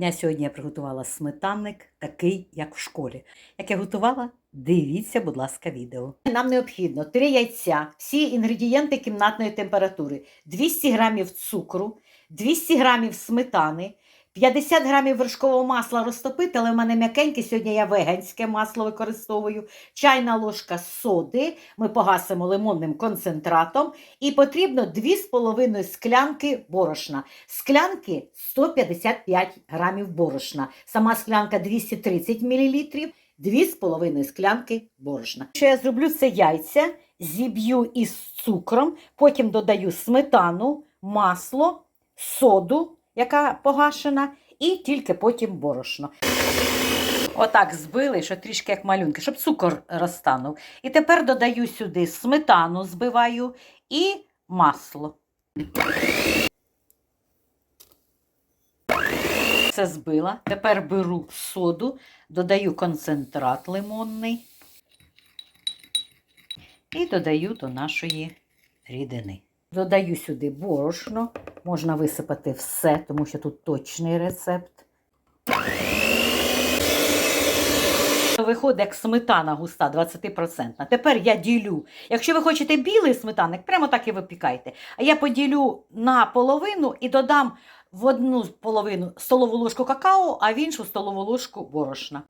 дня сьогодні я приготувала сметанник, такий, як в школі. Як я готувала, дивіться, будь ласка, відео. Нам необхідно 3 яйця, всі інгредієнти кімнатної температури, 200 грамів цукру, 200 грамів сметани, 50 грамів вершкового масла розтопити, але в мене м'якеньке, сьогодні я веганське масло використовую, чайна ложка соди, ми погасимо лимонним концентратом, і потрібно 2,5 склянки борошна. Склянки 155 грамів борошна. Сама склянка 230 мл, 2,5 склянки борошна. Що я зроблю, це яйця, зіб'ю із цукром, потім додаю сметану, масло, соду, яка погашена, і тільки потім борошно. Отак збили, що трішки як малюнки, щоб цукор розтанув. І тепер додаю сюди сметану, збиваю і масло. Це збила. Тепер беру соду, додаю концентрат лимонний і додаю до нашої рідини. Додаю сюди борошно, можна висипати все, тому що тут точний рецепт. Виходить як сметана густа, 20%. Тепер я ділю. Якщо ви хочете білий сметанник, прямо так і випікайте. А я поділю на половину і додам в одну половину столову ложку какао, а в іншу столову ложку борошна.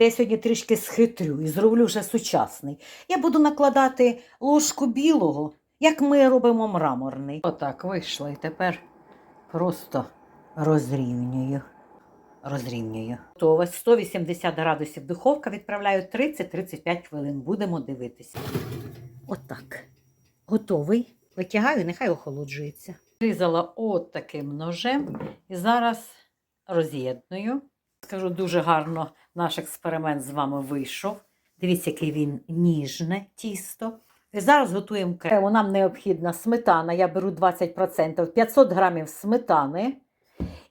Я сьогодні трішки схитрю і зроблю вже сучасний. Я буду накладати ложку білого, як ми робимо мраморний. Отак вийшло і тепер просто розрівнюю. Розрівнюю. То ось 180 градусів духовка відправляю 30-35 хвилин. Будемо дивитися. Отак. Готовий. Витягаю, нехай охолоджується. Різала от таким ножем і зараз роз'єдную. Скажу, дуже гарно наш експеримент з вами вийшов. Дивіться, який він ніжне тісто. Зараз готуємо крему. Нам необхідна сметана. Я беру 20%, 500 грамів сметани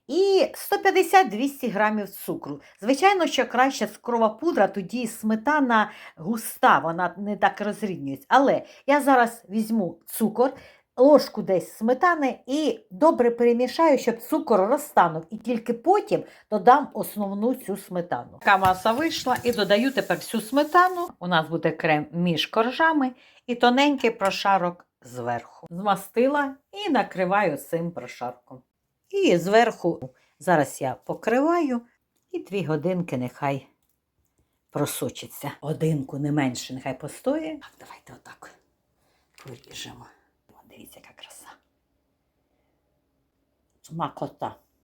і 150-200 грамів цукру. Звичайно, що краще цукрова пудра, тоді сметана густа, вона не так розріднюється. Але я зараз візьму цукор, ложку десь сметани і добре перемішаю, щоб цукор розтанув. І тільки потім додам основну цю сметану. Така маса вийшла і додаю тепер всю сметану. У нас буде крем між коржами і тоненький прошарок зверху. Змастила і накриваю цим прошарком. І зверху зараз я покриваю і дві годинки нехай просочиться. Годинку не менше, нехай постоє. Так, давайте отак поріжемо. Дивіться, яка краса. Смакота.